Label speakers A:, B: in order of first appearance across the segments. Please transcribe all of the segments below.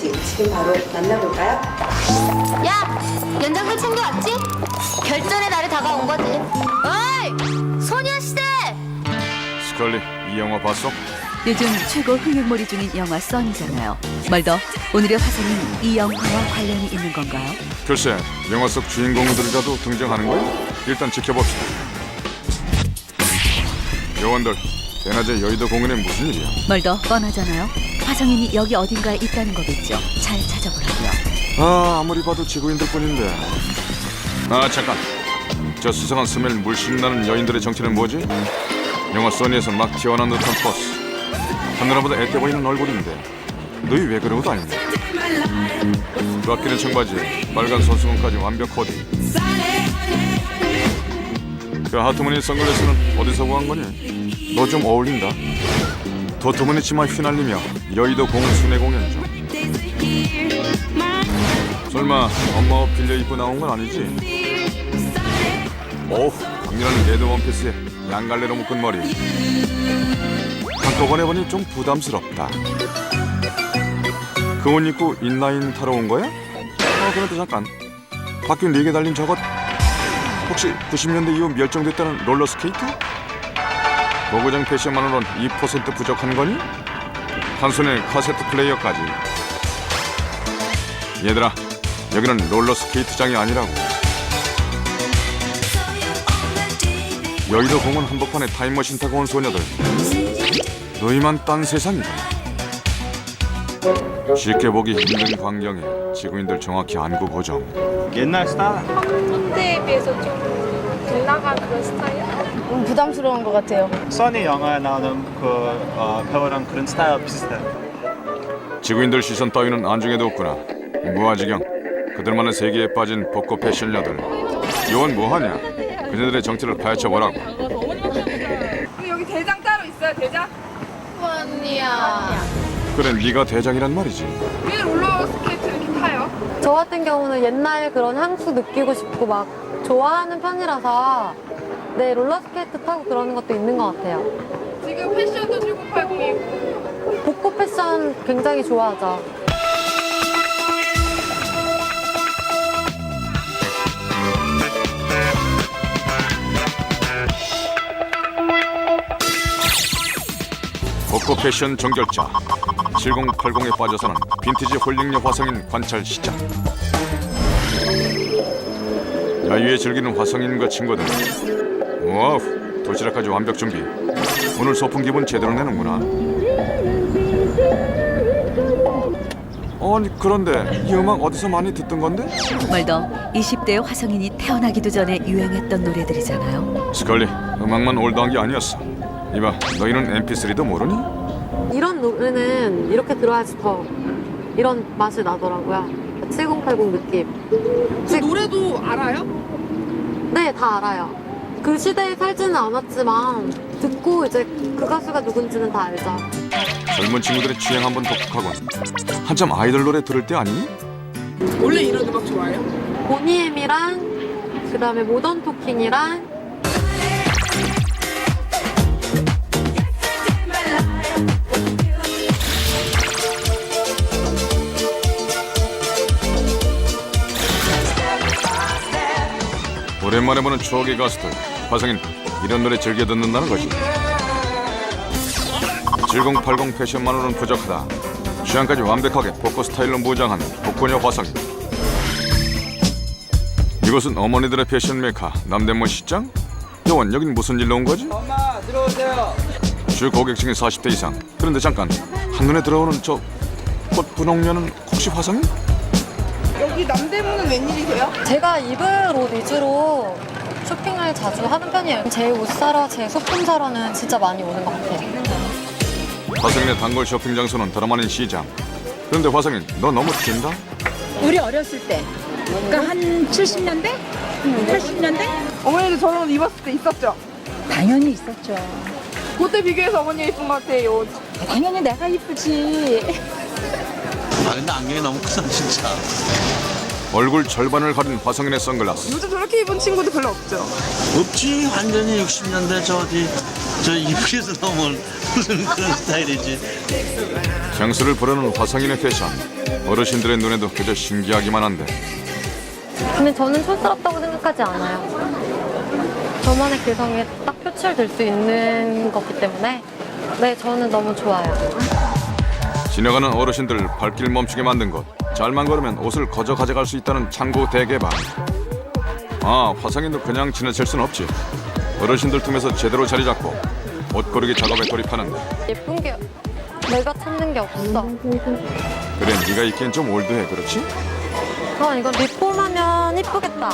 A: 있는지 지금 바로 만나볼까요?
B: 야, 연장들 챙겨왔지? 결전의 날이 다가온 거지. 어이, 소녀시대!
C: 스컬리 이 영화 봤어?
D: 요즘 최고 흥행몰이 중인 영화 써니잖아요. 멀더 오늘의 화성인 이 영화와 관련이 있는 건가요?
C: 글쎄 영화 속 주인공들이라도 등장하는 거야? 일단 지켜봅시다 요원들 대낮에 여의도 공원에 무슨 일이야?
D: 멀더 뻔하잖아요. 화성인이 여기 어딘가에 있다는 거겠죠. 잘 찾아보라고요.
C: 아 아무리 봐도 지구인들 뿐인데 아 잠깐 저 수상한 스멜 물씬 나는 여인들의 정체는 뭐지? 영화 써니에서 막 튀어나온 듯한 포스 하늘보다 애때 보이는 얼굴인데 너희 왜 그러고 다니냐 그 아끼는 청바지에 빨간 손수건까지 완벽 코디 그 하트무늬 선글라스는 어디서 구한 거니? 너 좀 어울린다 도트무늬 치마 휘날리며 여의도 순회 공연 중 설마 엄마 옷 빌려 입고 나온 건 아니지? 오, 강렬한 레드 원피스에 양갈래로 묶은 머리. 한꺼번에 보니 좀 부담스럽다. 그 옷 입고 인라인 타러 온 거야? 어, 그런데 잠깐. 바퀴 네개 달린 저것 혹시 90년대 이후 멸종됐다는 롤러스케이트? 고고장 패션만으론 2% 부족한 거니? 한 손에 카세트 플레이어까지. 얘들아, 여기는 롤러 스케이트장이 아니라고. 여의도 공원 한복판에 타임머신 타고 온 소녀들. 너희만 딴 세상이다. 쉽게 보기 힘든 광경에 지구인들 정확히 안구 고정.
E: 옛날 스타일.
F: 현대에 비해서 좀 빗나간 그런 스타일?
G: 음, 부담스러운 것 같아요.
E: 써니 영화에 나오는 그 어, 배우랑 그런 스타일 비슷해.
C: 지구인들 시선 따위는 안중에도 없구나. 무아지경. 그들만의 세계에 빠진 복고 패션녀들. 요원 뭐하냐? 그녀들의 정체를 파헤쳐 보라고.
F: 여기 대장 따로 있어요, 대장?
B: 언니야.
C: 그래, 네가 대장이란 말이지.
F: 왜 롤러 스케이트 이렇게 타요?
H: 저 같은 경우는 옛날 그런 향수 느끼고 싶고 막 좋아하는 편이라서 네 롤러스케이트 타고 그러는 것도 있는 것 같아요.
F: 지금 패션도 7980이고
H: 복고 패션 굉장히 좋아하죠.
C: 복고 패션 정결자 7080에 빠져서는 빈티지 홀링녀 화성인 관찰 시작 야유에 즐기는 화성인과 친구들 와우 도시락까지 완벽 준비 오늘 소풍 기분 제대로 내는구나 아니 그런데 이 음악 어디서 많이 듣던 건데?
D: 멀더 20대의 화성인이 태어나기도 전에 유행했던 노래들이잖아요.
C: 스컬리 음악만 올드한 게 아니었어 이봐 너희는 mp3도 모르니?
H: 이런 노래는 이렇게 들어야지 더 이런 맛이 나더라고요. 7080 느낌.
F: 그 노래도 알아요?
H: 네, 다 알아요. 그 시대에 살지는 않았지만 듣고 이제 그 가수가 누군지는 다 알죠.
C: 젊은 친구들의 취향 한번 독특하군 한참 아이돌 노래 들을 때 아니니?
F: 원래 이런 음악 좋아해요?
H: 보니엠이랑 그다음에 모던 토킹이랑
C: 오랜만에 보는 추억의 가수들 화성인 이런 노래 즐겨 듣는다는 거지 7080 패션만으로는 부족하다 취향까지 완벽하게 복고 스타일로 무장한 복고녀 화성인 이곳은 어머니들의 패션 메카 남대문 시장? 여원 여긴 무슨 일로 온 거지? 엄마 들어오세요 주 고객층이 40대 이상 그런데 잠깐 한눈에 들어오는 저 꽃 분홍녀는 혹시 화성인?
F: 여기 남대문은 웬일이세요?
H: 제가 입을 옷 위주로 쇼핑을 자주 하는 편이에요. 제 옷 사러, 제 소품 사러는 진짜 많이 오는 것 같아요.
C: 화성인의 단골 쇼핑 장소는 드라마는 시장 그런데 화성인 너 너무 튄다?
I: 우리 어렸을 때, 그러니까 한 70년대, 80년대
F: 어머니도 저런 옷 입었을 때 있었죠?
I: 당연히 있었죠.
F: 그때 비교해서 어머니가 이쁜 것 같아요.
I: 당연히 내가 이쁘지.
J: 아 근데 안경이 너무 크다 진짜
C: 얼굴 절반을 가린 화성인의 선글라스
F: 요즘 저렇게 입은 친구도 별로 없죠?
J: 없지 완전히 60년대 저 어디 저 나오면 무슨 그런 스타일이지.
C: 장수를 부르는 화성인의 패션. 어르신들의 눈에도 그저 신기하기만 한데
H: 근데 저는 촌스럽다고 생각하지 않아요. 저만의 개성이 딱 표출될 수 있는 거기 때문에 네, 저는 너무 좋아요.
C: 지나가는 어르신들 발길 멈추게 만든 곳. 잘만 걸으면 옷을 거저 가져갈 수 있다는 창고 대개방. 아, 화성인도 그냥 지나칠 순 없지. 어르신들 틈에서 제대로 자리 잡고 옷 고르기 작업에 돌입하는데.
H: 예쁜 게 내가 찾는 게 없어.
C: 그래, 네가 입기엔 좀 올드해, 그렇지?
H: 아, 이거 리폼하면 이쁘겠다.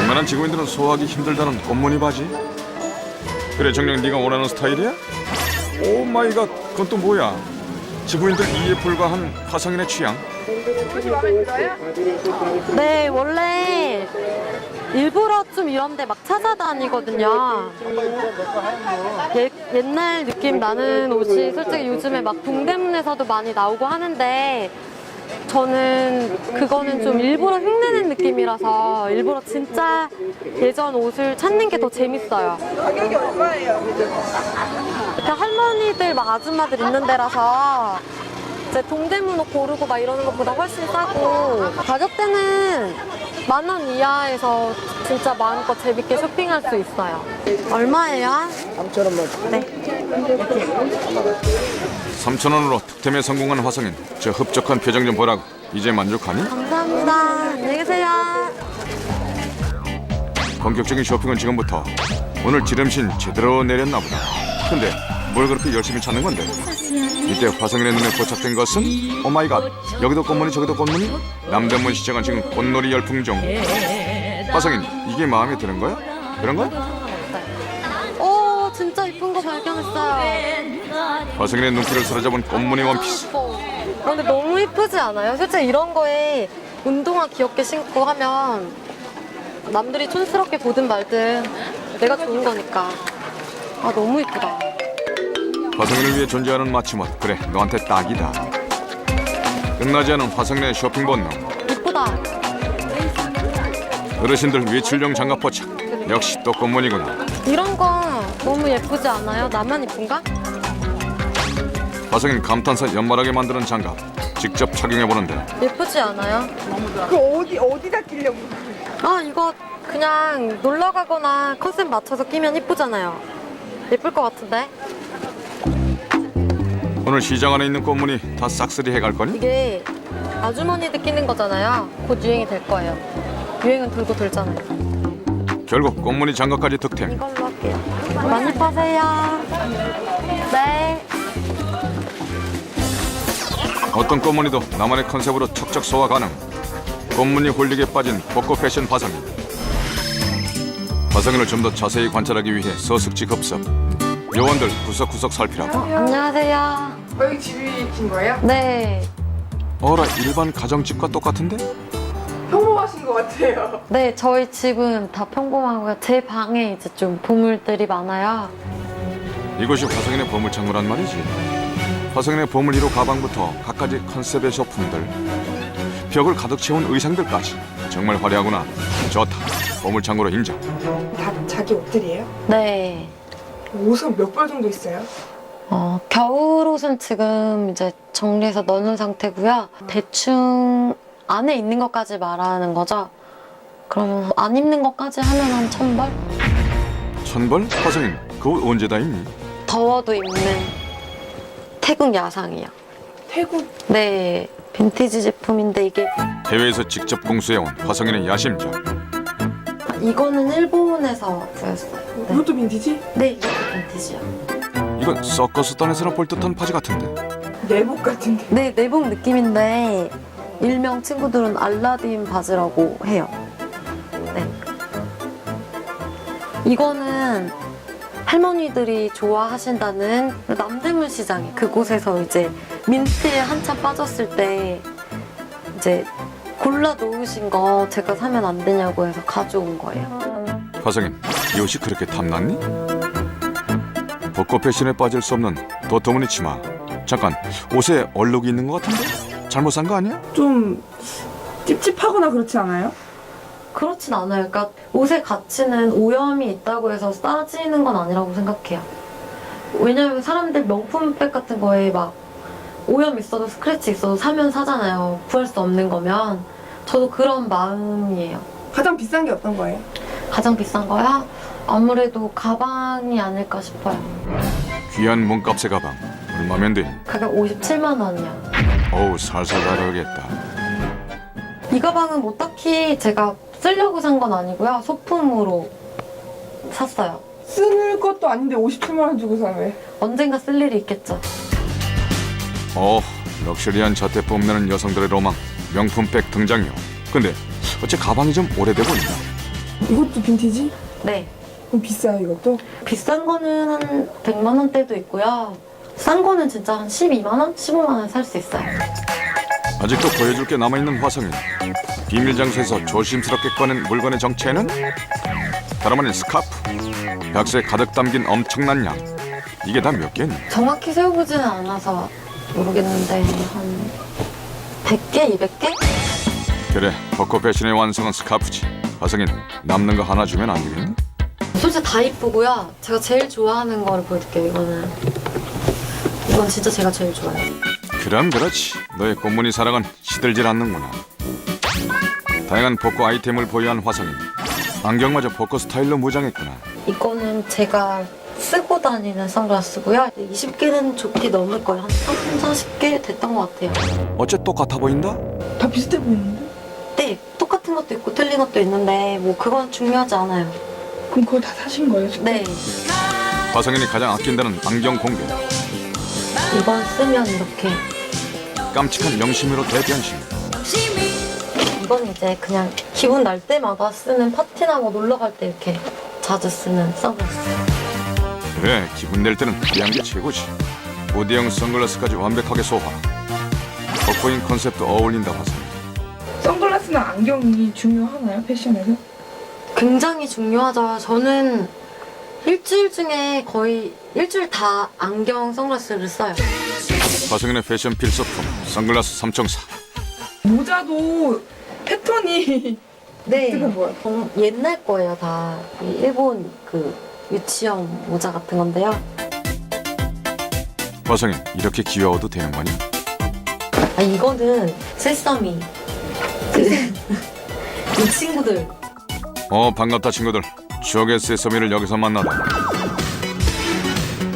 C: 웬만한 지구인들은 소화하기 힘들다는 꽃무늬 바지. 그래, 정녕 네가 원하는 스타일이야? 오 마이 갓, 그건 또 뭐야? 지구인들 이에 불과한 화성인의 취향.
H: 네, 원래 일부러 좀 이런 데 막 찾아다니거든요. 예, 옛날 느낌 나는 옷이 솔직히 요즘에 막 동대문에서도 많이 나오고 하는데 저는 그거는 좀 일부러 흉내낸 느낌이라서 일부러 진짜 예전 옷을 찾는 게 더 재밌어요. 가격이 얼마예요? 이렇게 할머니들 막 아줌마들 있는 데라서 이제 동대문 옷 고르고 막 이러는 것보다 훨씬 싸고 가격대는 만 원 이하에서 진짜 마음껏 재밌게 쇼핑할 수 있어요. 얼마예요? 3,000원만. 네.
C: 3,000원으로 득템에 성공한 화성인. 저 흡족한 표정 좀 보라고. 이제 만족하니?
H: 감사합니다. 안녕히 계세요.
C: 본격적인 쇼핑은 지금부터. 오늘 지름신 제대로 내렸나 보다. 근데 뭘 그렇게 열심히 찾는 건데? 이때 화성인의 눈에 포착된 것은 오마이갓 여기도 꽃무늬 저기도 꽃무늬 남대문 시장은 지금 꽃놀이 열풍 중 화성인 이게 마음에 드는 거야? 그런 거야?
H: 오, 진짜 이쁜 거 발견했어요.
C: 화성인의 눈길을 사로잡은 꽃무늬 원피스
H: 어, 근데 너무 이쁘지 않아요? 솔직히 이런 거에 운동화 귀엽게 신고 하면 남들이 촌스럽게 보든 말든 내가 좋은 거니까. 아, 너무 이쁘다.
C: 화성인을 위해 존재하는 맞춤옷 그래 너한테 딱이다 끝나지 않은 화성인의 쇼핑 본능
H: 이쁘다.
C: 어르신들 외출용 장갑 포착 역시 또 꽃무늬구나
H: 이런 거 너무 예쁘지 않아요? 나만 이쁜가?
C: 화성인 감탄사 연말하게 만드는 장갑 직접 착용해보는데
H: 예쁘지 않아요?
F: 그 어디 어디다 끼려고?
H: 아 이거 그냥 놀러 가거나 컨셉 맞춰서 끼면 이쁘잖아요. 예쁠 것 같은데?
C: 오늘 시장 안에 있는 꽃무늬 다 싹쓸이 해갈 거니?
H: 이게 아주머니들 끼는 거잖아요. 곧 유행이 될 거예요. 유행은 돌고 돌잖아요.
C: 결국 꽃무늬 장갑까지 득템
H: 이걸로 할게요. 많이 파세요. 네.
C: 어떤 꽃무늬도 나만의 컨셉으로 척척 소화 가능 꽃무늬 홀릭에 빠진 벚꽃 패션 화성인 화성인을 좀 더 자세히 관찰하기 위해 서식지 급습 요원들 구석구석 살피라고
H: 안녕하세요.
F: 여기 집이신 거예요?
H: 네.
C: 어라 일반 가정집과 똑같은데?
F: 평범하신 것 같아요.
H: 네, 저희 집은 다 평범하고요. 제 방에 이제 좀 보물들이 많아요.
C: 이곳이 화성인의 보물창고란 말이지 화성인의 보물 1호 가방부터 갖가지 컨셉의 소품들 벽을 가득 채운 의상들까지 정말 화려하구나 좋다 보물창고로 인정
F: 다 자기 옷들이에요?
H: 네.
F: 옷은 몇 벌 정도 있어요?
H: 어, 겨울 옷은 지금 이제 정리해서 넣는 상태고요. 대충 안에 있는 것까지 말하는 거죠. 그러면 안 입는 것까지 하면 한 천 벌?
C: 천벌? 화성인 그옷 언제 다 입니?
H: 더워도 입는 태국 야상이요.
F: 태국
H: 네, 빈티지 제품인데 이게
C: 해외에서 직접 공수해온 화성인의 야심작
H: 이거는 일본에서 구했어요. 네,
F: 이것도 빈티지?
H: 네 이것도 빈티지요.
C: 이건 서커스 단에서나 볼 듯한 바지 같은데
F: 내복 같은데.
H: 네, 내복 느낌인데 일명 친구들은 알라딘 바지라고 해요. 네. 이거는 할머니들이 좋아하신다는 남대문 시장에 그곳에서 이제 민트에 한참 빠졌을 때 이제 골라 놓으신 거 제가 사면 안 되냐고 해서 가져온 거예요.
C: 화성인 이 옷이 그렇게 탐났니? 벚꽃 패션에 빠질 수 없는 도톰무늬 치마 잠깐 옷에 얼룩이 있는 것 같은데? 잘못 산 거 아니야?
F: 좀 찝찝하거나 그렇지 않아요?
H: 그렇진 않아요. 그러니까 옷의 가치는 오염이 있다고 해서 싸지는 건 아니라고 생각해요. 왜냐면 사람들 명품백 같은 거에 막 오염 있어도 스크래치 있어도 사면 사잖아요. 구할 수 없는 거면. 저도 그런 마음이에요.
G: 가장 비싼 게 어떤 거예요?
H: 가장 비싼 거야? 아무래도 가방이 아닐까 싶어요.
C: 귀한 몸값의 가방 얼마면 되니?
H: 가격 57만 원이요.
C: 어우 살살 다루겠다.
H: 이 가방은 뭐 딱히 제가 쓰려고 산 건 아니고요. 소품으로 샀어요.
G: 쓸 것도 아닌데 57만 원 주고서 왜?
H: 언젠가 쓸 일이 있겠죠.
C: 어 럭셔리한 자태 뽐내는 여성들의 로망 명품백 등장이요. 근데 어째 가방이 좀 오래돼 보인다.
G: 이것도 빈티지?
H: 네.
G: 그럼 비싸요 이것도?
H: 비싼 거는 한 100만 원대도 있고요. 싼 거는 진짜 한 12만 원, 15만 원살수 있어요.
C: 아직도 보여줄 게 남아있는 화성인 비밀 장소에서 조심스럽게 꺼낸 물건의 정체는 다름 아닌 스카프 박스에 가득 담긴 엄청난 양 이게 다 몇 개니?
H: 정확히 세워보지는 않아서 모르겠는데 한 100개, 200개?
C: 그래 벚꽃 배신의 완성은 스카프지 화성인 남는 거 하나 주면 안 되겠니?
H: 솔직히 다 이쁘고요. 제가 제일 좋아하는 거를 보여줄게요. 이거는 이건 진짜 제가 제일 좋아해요.
C: 그럼 그렇지 너의 꽃무늬 사랑은 시들질 않는구나 다양한 벚꽃 아이템을 보유한 화성인 안경마저 벚꽃 스타일로 무장했구나
H: 이거는 제가 쓰고 다니는 선글라스고요. 20개는 좋게 넘을 거예요. 한 30, 40개 됐던 것 같아요.
C: 어째 똑같아 보인다?
G: 다 비슷해 보이는데?
H: 네, 똑같은 것도 있고 틀린 것도 있는데 뭐 그건 중요하지 않아요.
G: 그럼 그걸 다 사신 거예요? 지금?
H: 네,
C: 화성인이 가장 아낀다는 안경 공개
H: 이번 쓰면 이렇게
C: 깜찍한 영심이로 대변신
H: 이건 이제 그냥 기분 날 때마다 쓰는 파티나고 놀러 갈 때 이렇게 자주 쓰는 선글라스.
C: 그래 기분 낼 때는 귀한 게 최고지 무대형 선글라스까지 완벽하게 소화 벚꽃인 컨셉도 어울린다 화성
G: 선글라스나 안경이 중요하나요 패션에서?
H: 굉장히 중요하죠. 저는 일주일 중에 거의 일주일 다 안경 선글라스를 써요.
C: 화성인의 패션 필수품 선글라스 삼총사
G: 모자도 패턴이
H: 네.
G: 뭐야?
H: 옛날 거예요 다. 이 일본 그 유치원 모자 같은 건데요.
C: 화성인 이렇게 귀여워도 되는 거니?
H: 아 이거는 세서미. 그, 이 친구들
C: 어 반갑다 친구들. 추억의 세서미를 여기서 만나다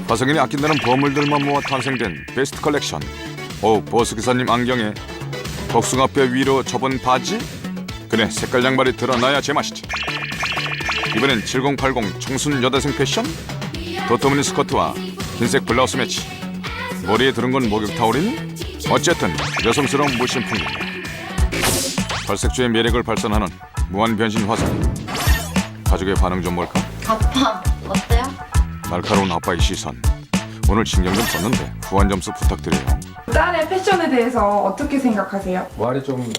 C: 화성인이 아낀다는 보물들만 모아 탄생된 베스트 컬렉션. 오 보스기사님 안경에 복숭아뼈 위로 접은 바지? 그래 색깔 양말이 드러나야 제맛이지. 이번엔 7080 청순 여대생 패션? 도톰무늬 스커트와 흰색 블라우스 매치. 머리에 두른 건 목욕 타올이니 어쨌든 여성스러운 물씬풍기 발색주의 매력을 발산하는 무한 변신 화성 가족의 반응 좀 볼까?
H: 아빠 어때요?
C: 날카로운 아빠의 시선 오늘 신경 좀 썼는데 후한 점수 부탁드려요
G: 딸의 패션에 대해서 어떻게 생각하세요?
K: 말이 좀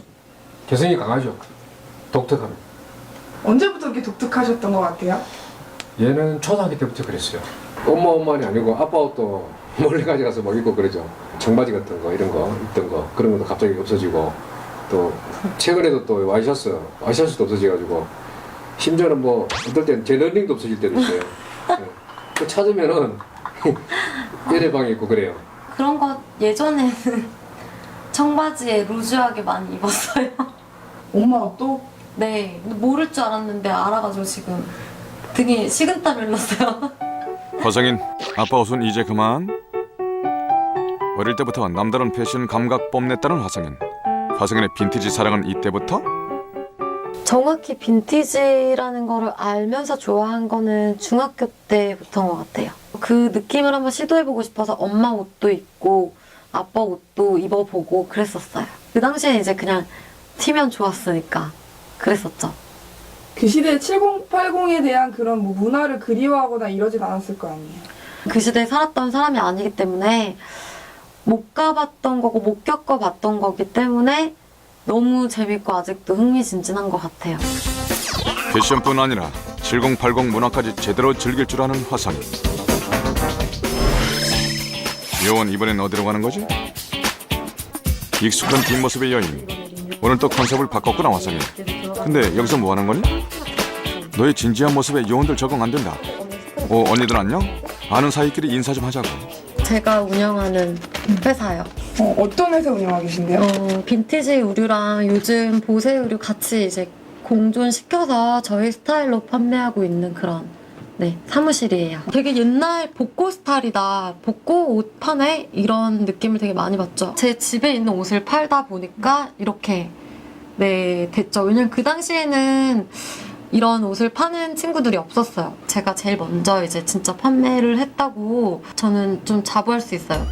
K: 개성이 강하죠. 독특함.
G: 언제부터 그렇게 독특하셨던 것 같아요?
K: 얘는 초등학교 때부터 그랬어요. 엄마 엄마는 아니고 아빠 옷도 몰래 가져가서 막 입고 그러죠. 청바지 같은 거 이런 거 입던 거 그런 것도 갑자기 없어지고 또 최근에도 또 와이셔츠 와이셔츠도 없어져가지고 심지어는 뭐 어떨 땐 제너링도 없어질 때도 있어요. 네. 그 찾으면은 얘네 방에 있고 그래요.
H: 그런 거 예전에는 청바지에 루즈하게 많이 입었어요.
G: 엄마 옷도?
H: 네, 모를 줄 알았는데 알아가지고 지금 등에 식은땀 흘렀어요.
C: 화성인 아빠 옷은 이제 그만 어릴 때부터 남다른 패션 감각 뽐냈다는 화성인 화성인의 빈티지 사랑은 이때부터?
H: 정확히 빈티지라는 거를 알면서 좋아한 거는 중학교 때부터인 것 같아요. 그 느낌을 한번 시도해보고 싶어서 엄마 옷도 입고 아빠 옷도 입어보고 그랬었어요. 그 당시에 이제 그냥 튀면 좋았으니까 그랬었죠.
G: 그 시대 7080에 대한 그런 뭐 문화를 그리워하거나 이러진 않았을 거 아니에요?
H: 그 시대에 살았던 사람이 아니기 때문에 못 가봤던 거고 못 겪어봤던 거기 때문에 너무 재밌고 아직도 흥미진진한 것 같아요.
C: 패션뿐 아니라 7080 문화까지 제대로 즐길 줄 아는 화성인 요원 이번엔 어디로 가는 거지? 익숙한 뒷모습의 여인 오늘 또 컨셉을 바꿨구나 화성이. 근데 여기서 뭐 하는 거니? 너의 진지한 모습에 요원들 적응 안 된다. 어 언니들 안녕? 아는 사이끼리 인사 좀 하자고.
H: 제가 운영하는 회사요.
G: 어, 어떤 회사 운영하고 계신데요?
H: 어, 빈티지 의류랑 요즘 보세 의류 같이 이제 공존시켜서 저희 스타일로 판매하고 있는 그런 네 사무실이에요. 되게 옛날 복고 스타일이다. 복고 옷 파네 이런 느낌을 되게 많이 받죠. 제 집에 있는 옷을 팔다 보니까 이렇게 네 됐죠. 왜냐면 그 당시에는 이런 옷을 파는 친구들이 없었어요. 제가 제일 먼저 이제 진짜 판매를 했다고 저는 좀 자부할 수 있어요.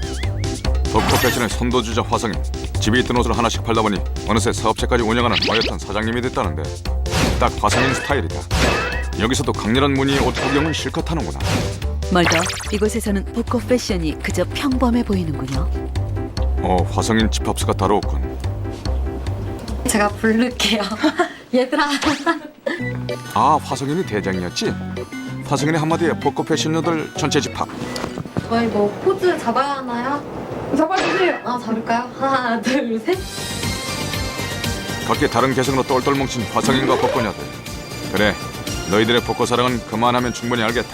C: 덕후 패션의 선도주자 화성이 집에 있던 옷을 하나씩 팔다 보니 어느새 사업체까지 운영하는 어엿한 사장님이 됐다는데 딱 화성인 스타일이다. 여기서도 강렬한 무늬의 옷 구경은 실컷 하는구나.
D: 멀더 이곳에서는 복고 패션이 그저 평범해 보이는군요.
C: 어 화성인 집합수가 따로 없군.
H: 제가 부를게요. 얘들아.
C: 아 화성인이 대장이었지? 화성인의 한마디에 복고 패션녀들 전체 집합.
H: 저희 뭐 포즈 잡아야 하나요?
G: 잡아주세요.
H: 아 잡을까요? 하나 둘 셋.
C: 각기 다른 개성으로 똘똘 뭉친 화성인과 복고녀들. 그래 너희들의 복고 사랑은 그만하면 충분히 알겠다.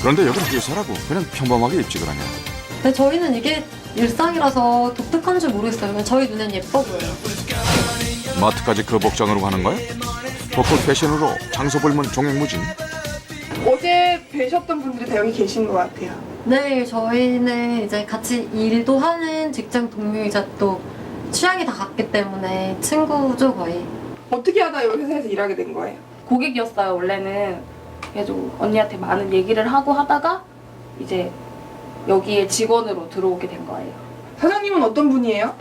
C: 그런데 여긴 회사라고 그냥 평범하게 입지 그러냐.
H: 근데 저희는 이게 일상이라서 독특한 줄 모르겠어요. 그냥 저희 눈엔 예뻐 보여요.
C: 마트까지 그 복장으로 가는 거야? 복고 패션으로 장소 불문 종횡무진.
G: 어제 뵈셨던 분들이 다 여기 계신 것 같아요.
H: 네, 저희는 이제 같이 일도 하는 직장 동료이자 또 취향이 다 같기 때문에 친구죠 거의.
G: 어떻게 하다 여기 회사에서 일하게 된 거예요?
F: 고객이었어요 원래는 그래가지고 언니한테 많은 얘기를 하고 하다가 이제 여기에 직원으로 들어오게 된 거예요
G: 사장님은 어떤 분이에요?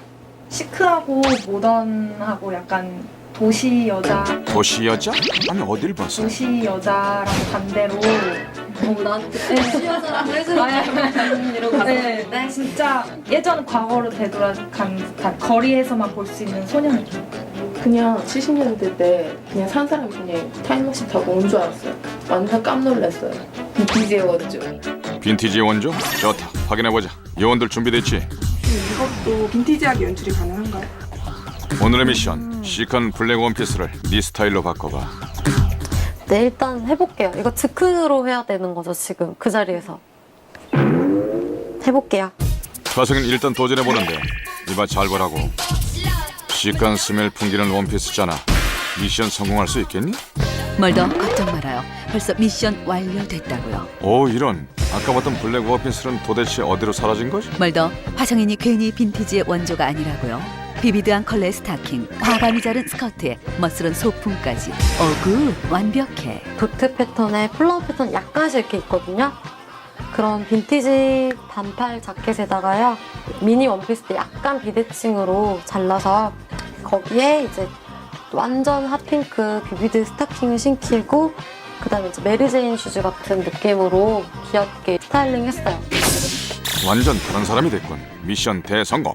F: 시크하고 모던하고 약간 도시 여자
C: 도시 여자? 아니 어딜 봤어?
F: 도시 여자랑 반대로
H: 어, 나한테 여자랑 해주는 이러고
F: 네, 네, 진짜 예전 과거로 되돌아간 거리에서만 볼 수 있는 소녀 느낌
L: 그냥 70년대 때 그냥 산 사람이 그냥 타임머신 타고 온 줄 알았어요. 완전 깜놀랐어요. 빈티지의 원조.
C: 빈티지 원조? 좋다. 확인해보자. 요원들 준비됐지?
G: 이것도 빈티지하게 연출이 가능한가요?
C: 오늘의 미션. 시크한 블랙 원피스를 네 스타일로 바꿔봐.
H: 네, 일단 해볼게요. 이거 즉흥으로 해야 되는 거죠 지금 그 자리에서. 해볼게요.
C: 화성인 일단 도전해보는데 이봐 잘 보라고. 시크한 스멜 풍기는 원피스잖아. 미션 성공할 수 있겠니?
D: 멀더 걱정 말아요. 벌써 미션 완료됐다고요.
C: 오 이런. 아까 봤던 블랙 원피스는 도대체 어디로 사라진 거지?
D: 멀더 화성인이 괜히 빈티지의 원조가 아니라고요. 비비드한 컬러의 스타킹, 과감히 자른 스커트에 멋스런 소품까지. 어구 완벽해.
H: 도트 패턴에 플라워 패턴 약간씩 이렇게 있거든요. 그런 빈티지 반팔 자켓에다가요. 미니 원피스 때 약간 비대칭으로 잘라서 거기에 이제 완전 핫핑크 비비드 스타킹을 신기고 그다음에 이제 메리제인 슈즈 같은 느낌으로 귀엽게 스타일링 했어요.
C: 완전 다른 사람이 됐군. 미션 대성공.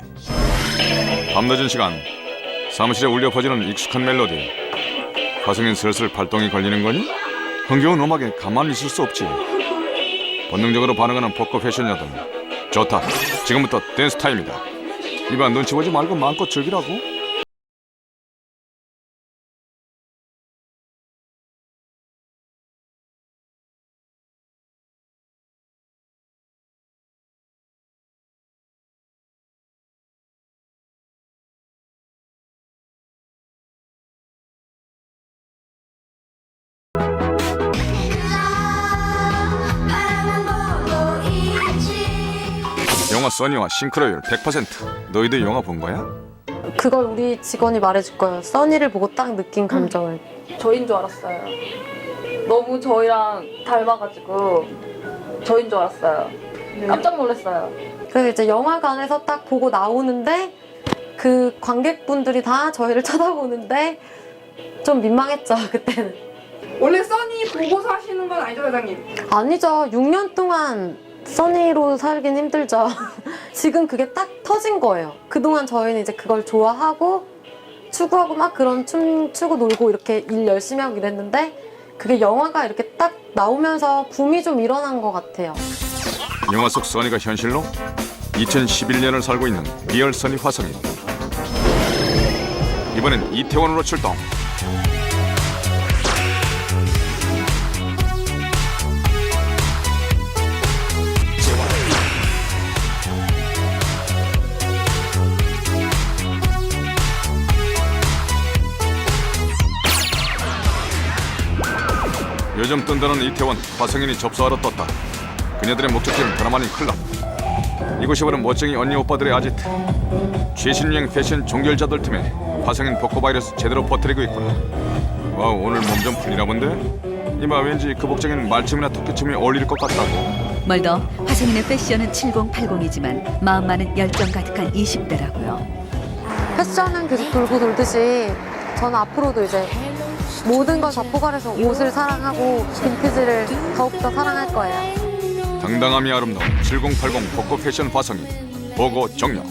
C: 밤늦은 시간 사무실에 울려 퍼지는 익숙한 멜로디. 화성인 슬슬 발동이 걸리는 거니? 흥겨운 음악에 가만히 있을 수 없지. 본능적으로 반응하는 복고 패션녀들. 좋다. 지금부터 댄스 타임이다. 이봐 눈치 보지 말고 마음껏 즐기라고. 영화 써니와 싱크로율 100%. 너희들 영화 본 거야?
H: 그걸 우리 직원이 말해줄 거예요. 써니를 보고 딱 느낀 감정을.
F: 저인 줄 알았어요 너무 저희랑 닮아가지고 저인 줄 알았어요 깜짝 놀랐어요
H: 그래서 이제 영화관에서 딱 보고 나오는데 그 관객분들이 다 저희를 쳐다보는데 좀 민망했죠 그때는.
G: 원래 써니 보고서 하시는 건 아니죠 사장님?
H: 아니죠. 6년 동안 써니로 살긴 힘들죠. 지금 그게 딱 터진 거예요. 그동안 저희는 이제 그걸 좋아하고 추구하고 막 그런 춤 추고 놀고 이렇게 일 열심히 하고 이랬는데 그게 영화가 이렇게 딱 나오면서 붐이 좀 일어난 것 같아요.
C: 영화 속 써니가 현실로 2011년을 살고 있는 리얼 써니 화성인. 이번엔 이태원으로 출동. 요즘 뜬다는 이태원 화성인이 접수하러 떴다. 그녀들의 목적지는 드라마닌 클럽. 이곳이 바로 멋쟁이 언니 오빠들의 아지트. 최신 유행 패션 종결자들 틈에 화성인 복고 바이러스 제대로 퍼뜨리고 있구나. 와 오늘 몸 좀 풀리나 본데? 이마 왠지 그 복장에는 말춤이나 토끼춤이 어울릴 것 같다고.
D: 멀더 화성인의 패션은 7080이지만 마음만은 열정 가득한 20대라고요.
H: 패션은 계속 돌고 돌듯이 저는 앞으로도 이제 모든 걸 다 포괄해서 옷을 사랑하고 빈티지를 더욱더 사랑할 거예요.
C: 당당함이 아름다운 7080 복고 패션 화성인 보고 정녕.